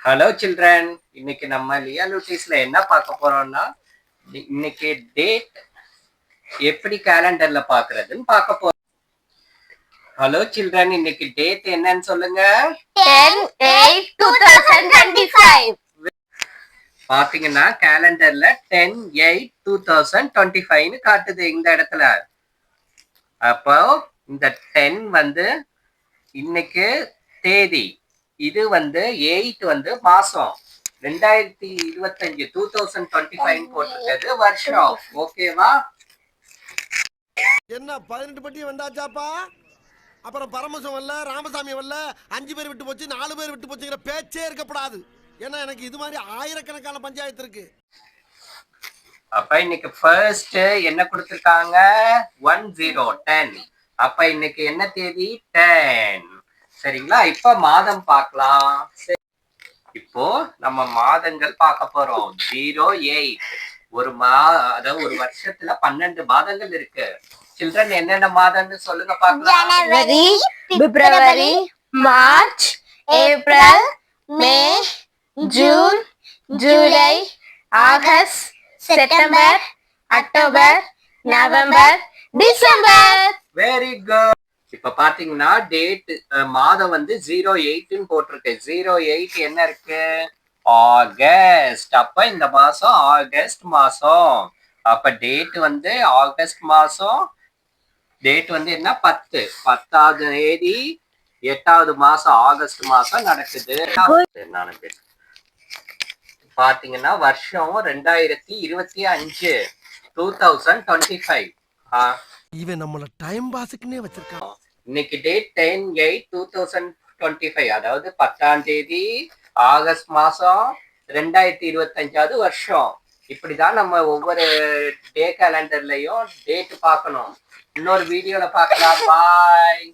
Hello children இன்னைக்கு நம்ம லியா லூட்டிஸ்ல என்ன பார்க்க போறோம்னா இன்னைக்கு டேட் எப்படி கேலண்டர்ல பாக்குறதுன்னு பார்க்க போறோம். ஹலோ சில்ட்ரன் இன்னைக்கு டேட் என்னன்னு சொல்லுங்க. 10 8 2025 பாத்தீங்கன்னா கேலண்டர்ல ten eight two thousand twenty ஃபைவ்னு காட்டுது இந்த இடத்துல. அப்போ இந்த டென் வந்து இன்னைக்கு தேதி. இது வந்து எயிட் வந்து மாசம். ரெண்டாயிரத்தி இருபத்தஞ்சு டூ தௌசண்ட் டுவெண்ட்டி ஃபைவ் போட்டிருக்கிறது வருஷம். ஓகேவா? என்ன பதினெட்டு பட்டி வந்தாச்சாப்பா? அப்புறம் பரமசம் வரல ராமசாமி வரல அஞ்சு பேர் விட்டு போச்சு நாலு பேர் விட்டு போச்சுங்கிற பேச்சே இருக்கப்படாது. ஏன்னா எனக்கு இது மாதிரி ஆயிரக்கணக்கான பஞ்சாயத்து இருக்கு. அப்ப இன்னைக்கு ஃபர்ஸ்ட் என்ன கொடுத்திருக்காங்க? ஒன் ஜீரோ டென் அப்ப இன்னைக்கு என்ன தேதி? டென் சரிங்களா? இப்ப மாதம் பார்க்கலாம். சரி. இப்போ நம்ம மாதங்கள் பார்க்க போறோம். ஜீரோ எயிட் ஒரு மா அதாவது ஒரு வருஷத்துல பன்னெண்டு மாதங்கள் இருக்கு. சில்ட்ரன் என்னென்ன மாதம்னு சொல்லுங்க பார்க்கலாம். January February March April May June July August September October November December. Very good இப்ப பாத்தீங்கன்னா டேட் மாதம் வந்து ஜீரோ எயிட்னு போட்டிருக்கு. ஜீரோ எயிட் என்ன இருக்கு? ஆகஸ்ட். அப்ப இந்த மாசம் ஆகஸ்ட் மாசம். அப்ப டேட் வந்து ஆகஸ்ட் மாசம். டேட் வந்து என்ன? பத்து. பத்தாவது தேதி எட்டாவது மாசம் ஆகஸ்ட் மாசம் நடக்குது. நானு பாத்தீங்கன்னா வருஷம் ரெண்டாயிரத்தி இருபத்தி அஞ்சு. டூ தௌசண்ட் டுவெண்ட்டி ஃபைவ் இவன் நம்மள டைம் பாஸுக்குன்னே வச்சிருக்கான். இன்னைக்கு date ten eight two thousand twenty five அதாவது பத்தாம் தேதி ஆகஸ்ட் மாசம் ரெண்டாயிரத்தி இருபத்தஞ்சாவது வருஷம். இப்படிதான் நம்ம ஒவ்வொரு டே கேலண்டர்லயும் டேட் பார்க்கணும். இன்னொரு வீடியோல பார்க்கலாம். பாய்